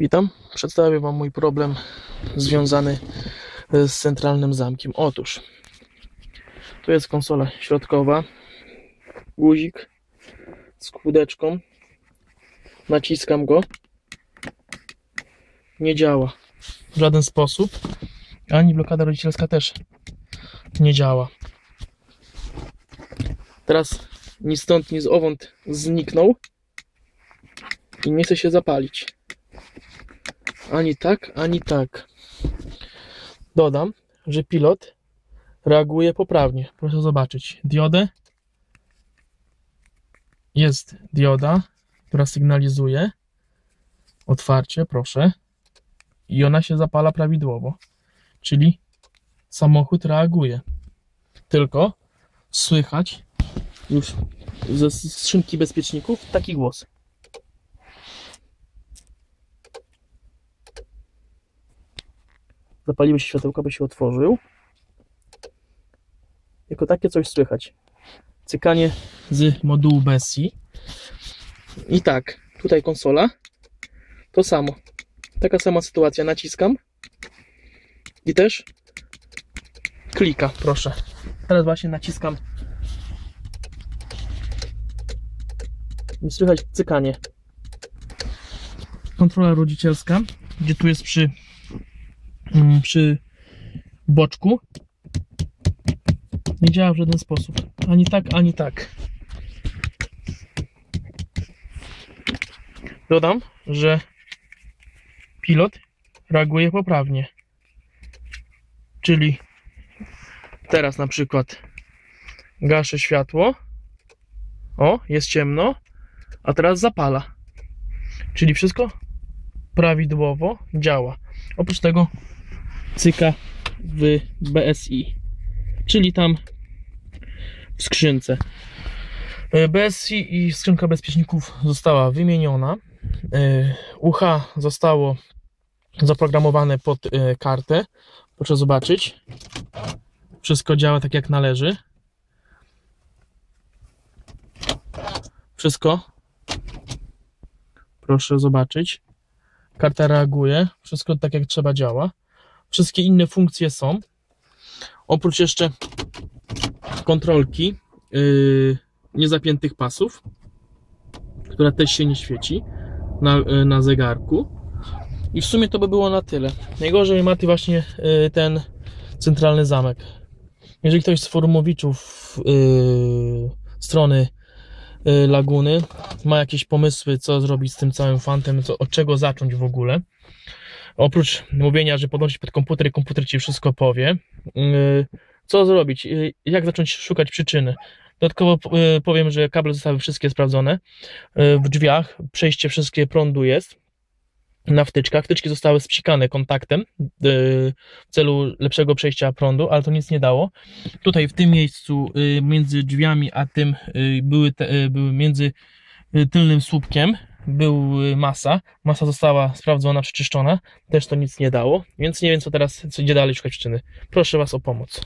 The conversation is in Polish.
Witam. Przedstawię Wam mój problem związany z centralnym zamkiem. Otóż, to jest konsola środkowa, guzik z kłódeczką. Naciskam go. Nie działa w żaden sposób. Ani blokada rodzicielska też nie działa. Teraz ni stąd, ni zowąd zniknął i nie chce się zapalić. Ani tak, ani tak. Dodam, że pilot reaguje poprawnie. Proszę zobaczyć. Diodę. Jest dioda, która sygnalizuje otwarcie, proszę. I ona się zapala prawidłowo. Czyli samochód reaguje. Tylko słychać już ze skrzynki bezpieczników taki głos. Zapaliły się światełka, by się otworzył. Jako takie coś słychać. Cykanie z modułu BSI. I tak, tutaj konsola. To samo. Taka sama sytuacja. Naciskam. I też klika, proszę. Teraz właśnie naciskam. I słychać cykanie. Kontrola rodzicielska, gdzie tu jest przy przy boczku nie działa w żaden sposób. Ani tak, ani tak. Dodam, że pilot reaguje poprawnie. Czyli teraz na przykład gaszę światło. O, jest ciemno, a teraz zapala. Czyli wszystko prawidłowo działa. Oprócz tego cyka w BSI, czyli tam w skrzynce. E, BSI i skrzynka bezpieczników została wymieniona. UH zostało zaprogramowane pod e, kartę. Proszę zobaczyć. Wszystko działa tak jak należy. Wszystko. Proszę zobaczyć. Karta reaguje. Wszystko tak jak trzeba działa. Wszystkie inne funkcje są. Oprócz jeszcze kontrolki yy, niezapiętych pasów, która też się nie świeci na, yy, na zegarku. I w sumie to by było na tyle. Najgorzej ma właśnie yy, ten centralny zamek. Jeżeli ktoś z forumowiczów yy, strony yy, Laguny ma jakieś pomysły, co zrobić z tym całym fantem, co, od czego zacząć w ogóle, oprócz mówienia, że podnosić pod komputer i komputer ci wszystko powie, yy, co zrobić, yy, jak zacząć szukać przyczyny. Dodatkowo yy, powiem, że kable zostały wszystkie sprawdzone. W drzwiach przejście wszystkie prądu jest na wtyczkach. Wtyczki zostały spsikane kontaktem w celu lepszego przejścia prądu, ale to nic nie dało. Tutaj w tym miejscu między drzwiami a tym były, te, były między tylnym słupkiem był masa. Masa została sprawdzona, przeczyszczona. Też to nic nie dało, więc nie wiem, co teraz, co idzie dalej szukać przyczyny. Proszę Was o pomoc.